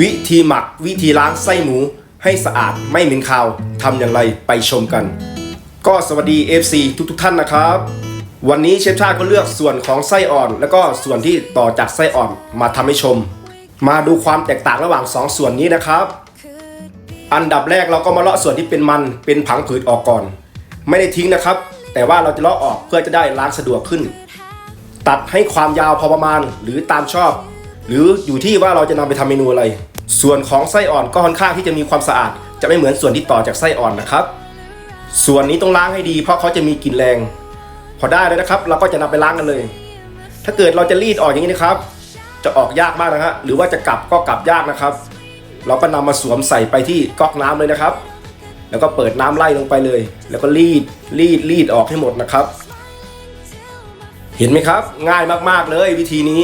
วิธีหมักวิธีล้างไส้หมูให้สะอาดไม่เหม็นคาวทำอย่างไรไปชมกัน ก็สวัสดี FC ทุกทุกๆท่านนะครับ วันนี้เชฟชาติก็เลือกส่วนของไส้อ่อน แล้วก็ส่วนที่ต่อจากไส้อ่อนมาทำให้ชม มาดูความแตกต่างระหว่างสองส่วนนี้นะครับ อันดับแรกเราก็มาเลาะส่วนที่เป็นมันเป็นผังผืดออกก่อน ไม่ได้ทิ้งนะครับ แต่ว่าเราจะเลาะออกเพื่อจะได้ล้างสะดวกขึ้น ตัดให้ความยาวพอประมาณหรือตามชอบ หรืออยู่ที่ว่าเราจะนำไปทำเมนูอะไร ส่วนของไส้อ่อนก็ค่อนข้างที่จะมีความสะอาด จะไม่เหมือนส่วนที่ต่อจากไส้อ่อนนะครับ ส่วนนี้ต้องล้างให้ดี เพราะเขาจะมีกลิ่นแรง พอได้แล้วนะครับ เราก็จะนำไปล้างกันเลย ถ้าเกิดเราจะรีดออกอย่างนี้นะครับ จะออกยากมากนะฮะหรือว่าจะกลับก็กลับยากนะครับ เราก็นำมาสวมใส่ไปที่ก๊อกน้ำเลยนะครับ แล้วก็เปิดน้ำไล่ลงไปเลย แล้วก็รีดรีดรีดออกให้หมดนะครับ เห็นไหมครับ ง่ายมากๆเลยวิธีนี้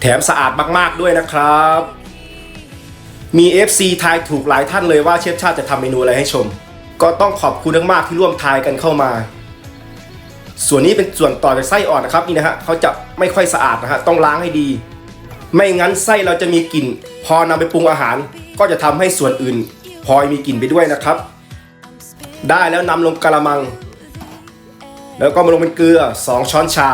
แถมสะอาดมากๆด้วยนะครับ มี FC ทายถูกหลายท่านเลยว่าเชฟชาติจะทำเมนูอะไรให้ชม ก็ต้องขอบคุณมากๆที่ร่วมทายกันเข้ามา ส่วนนี้เป็นส่วนต่อจากไส้อ่อนนะครับนี่นะฮะเขาจะไม่ค่อยสะอาดนะฮะต้องล้างให้ดี ไม่งั้นไส้เราจะมีกลิ่น พอนำไปปรุงอาหาร ก็จะทำให้ส่วนอื่นพลอยมีกลิ่นไปด้วยนะครับ ได้แล้วนำลงกระมัง แล้วก็มาลงเป็นเกลือ 2 ช้อนชา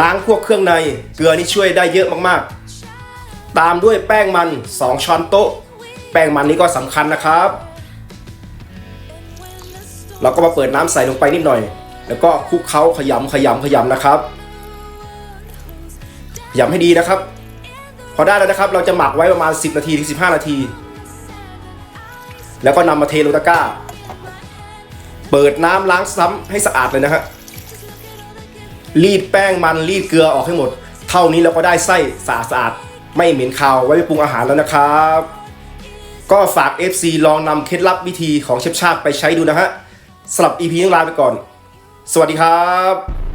ล้างพวกเครื่องใน เกลือนี่ช่วยได้เยอะมากๆ ตามด้วยแป้งมัน 2 ช้อนโต๊ะ แป้งมันนี้ก็สำคัญนะครับ เราก็มาเปิดน้ำใส่ลงไปนิดหน่อย แล้วก็คลุกเคล้าขยำขยำขยำนะครับขยำให้ดีนะครับ พอได้แล้วนะครับ เราจะหมักไว้ประมาณ 10 นาทีถึง15 นาที แล้วก็นำมาเทลงตะกร้า เปิดน้ำล้างซ้ำให้สะอาดเลยนะฮะ รีดแป้งมันรีดเกลือออกให้หมด เท่านี้เราก็ได้ไส้สะอาดไม่เหม็นคาวไว้ปปรุงอาหารแล้วนะครับ ก็ฝาก FC ลองนำเคล็ดลับวิธีของเชฟชาติไปใช้ดูนะฮะสำหรับ EP นี้ลาไปก่อน สวัสดีครับ